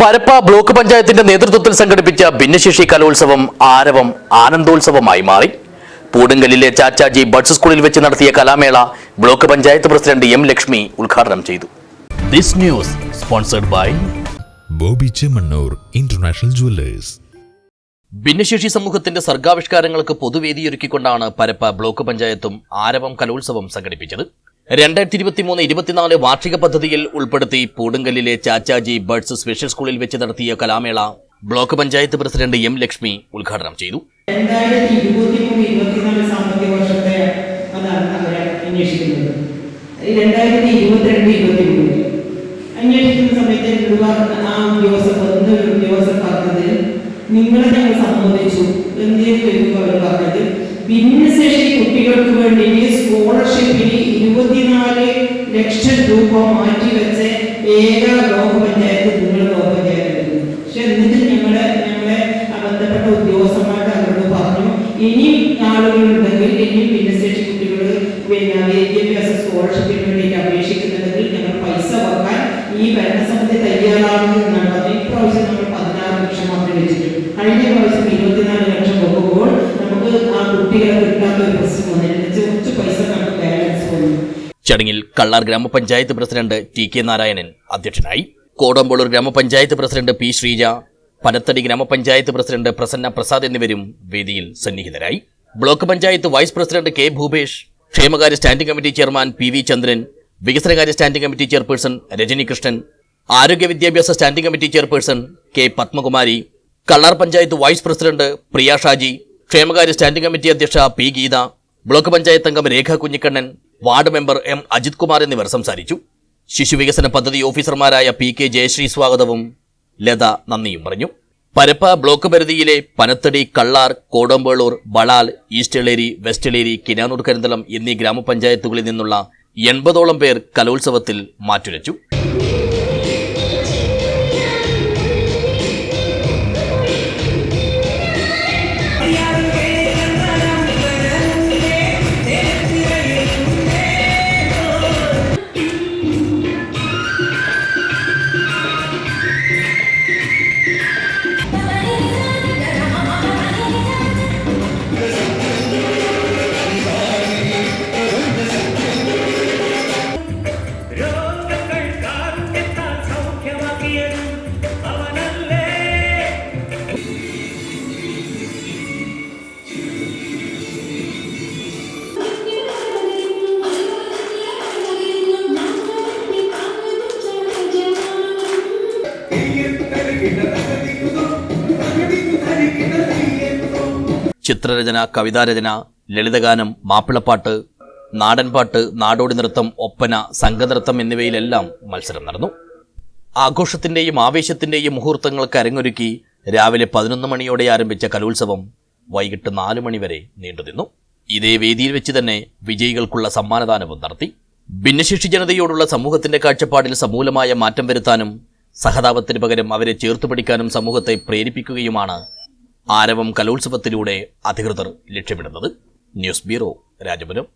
Parappa block പഞ്ചായത്തിന്റെ നേതൃത്വത്തിൽ സംഘടിപ്പിച്ച ഭിന്നശേഷി കലോത്സവം ആരവം ആനന്ദോത്സവമായി മാറി. പൂടുങ്കലിലെ ചാച്ചാജി ബഡ്സ് സ്കൂളിൽ വെച്ച് നടത്തിയ കലാമേള block panchayat president M Lakshmi ഉദ്ഘാടനം ചെയ്തു. This news sponsored by Bobby Chemmanur international jewellers. ഭിന്നശേഷി സമൂഹത്തിന്റെ സർഗാവിഷ്കാരങ്ങൾക്ക് പൊതുവേദിയൊരുക്കിക്കൊണ്ടാണ് പരപ്പ ബ്ലോക്ക് പഞ്ചായത്തും ആരവം കലോത്സവം സംഘടിപ്പിച്ചത്. രണ്ടായിരത്തി ഇരുപത്തി മൂന്ന് ഇരുപത്തിനാല് വാർഷിക പദ്ധതിയിൽ ഉൾപ്പെടുത്തി പൂടുങ്കലിലെ ചാച്ചാജി ബേർഡ്സ് സ്പെഷ്യൽ സ്കൂളിൽ വെച്ച് നടത്തിയ കലാമേള block panchayat president M Lakshmi ഉദ്ഘാടനം ചെയ്തു. അന്വേഷിക്കുന്ന സമയത്ത് കുട്ടികൾക്ക് വേണ്ടി സ്കോളർഷിപ്പിന് ഇരുപത്തിനാല് ലക്ഷം രൂപ മാറ്റിവെച്ച ഏക ബ്ലോക്ക് പഞ്ചായത്ത് നിങ്ങൾ ബ്ലോക്ക് പഞ്ചായത്ത് പക്ഷെ എന്നിട്ട് ഞങ്ങളെ ഞങ്ങളെ ബന്ധപ്പെട്ട ഉദ്യോഗസ്ഥന്മാരുടെ അവരോട് പറഞ്ഞു ഇനിയും ആളുകളുണ്ടെങ്കിൽ ഇനിയും ഭിന്നശേഷി കുട്ടികൾ പിന്നെ വിദ്യാഭ്യാസ സ്കോളർഷിപ്പിന് വേണ്ടിയിട്ട് അപേക്ഷിക്കുന്നുണ്ടെങ്കിൽ ഞങ്ങൾ പൈസ വെക്കാൻ ഈ ഭരണസമിതി തയ്യാറാണ് ചടങ്ങിൽ കള്ളാർ ഗ്രാമപഞ്ചായത്ത് പ്രസിഡന്റ് ടി കെ നാരായണൻ അധ്യക്ഷനായി. കോടമ്പോളൂർ ഗ്രാമപഞ്ചായത്ത് പ്രസിഡന്റ് പി ശ്രീജ പനത്തടി ഗ്രാമപഞ്ചായത്ത് പ്രസിഡന്റ് പ്രസന്ന പ്രസാദ് എന്നിവരും വേദിയിൽ സന്നിഹിതരായി. Block panchayat vice president K Bhupesh ക്ഷേമകാര്യ standing committee chairman P V Chandran വികസനകാര്യ standing committee chairperson Rajani Krishnan ആരോഗ്യ വിദ്യാഭ്യാസ standing committee chairperson K Padmakumari Kallar panchayat vice president Priya Shaji ക്ഷേമകാര്യ standing committee അധ്യക്ഷ P Geetha block panchayat അംഗം Rekha Kunhikannan ward member M Ajith Kumar എന്നിവർ സംസാരിച്ചു. ശിശുവികസന പദ്ധതി ഓഫീസർമാരായ പി കെ ജയശ്രീ സ്വാഗതവും ലത നന്ദിയും പറഞ്ഞു. പരപ്പ ബ്ലോക്ക് പരിധിയിലെ പനത്തടി കള്ളാർ കോടമ്പേളൂർ ബളാൽ ഈസ്റ്റ് എളേരി വെസ്റ്റ് എളേരി കിനാനൂർ കരിന്തളം എന്നീ ഗ്രാമപഞ്ചായത്തുകളിൽ നിന്നുള്ള എൺപതോളം പേർ കലോത്സവത്തിൽ മാറ്റുരച്ചു. ചിത്രരചന കവിതാരചന ലളിതഗാനം മാപ്പിളപ്പാട്ട് നാടൻപാട്ട് നാടോടി നൃത്തം ഒപ്പന സംഘനൃത്തം എന്നിവയിലെല്ലാം മത്സരം നടന്നു. ആഘോഷത്തിന്റെയും ആവേശത്തിന്റെയും മുഹൂർത്തങ്ങൾക്ക് അരങ്ങൊരുക്കി രാവിലെ പതിനൊന്ന് മണിയോടെ ആരംഭിച്ച കലോത്സവം വൈകിട്ട് നാലു മണിവരെ നീണ്ടുനിന്നു. ഇതേ വേദിയിൽ വെച്ച് തന്നെ വിജയികൾക്കുള്ള സമ്മാനദാനവും നടത്തി. ഭിന്നശേഷി ജനതയോടുള്ള സമൂഹത്തിന്റെ കാഴ്ചപ്പാടിൽ സമൂലമായ മാറ്റം വരുത്താനും സഹതാപത്തിന് പകരം അവരെ ചേർത്തു പിടിക്കാനും സമൂഹത്തെ പ്രേരിപ്പിക്കുകയുമാണ് ആരവം കലോത്സവത്തിലൂടെ അധികൃതർ ലക്ഷ്യമിടുന്നത്. News bureau Rajapuram.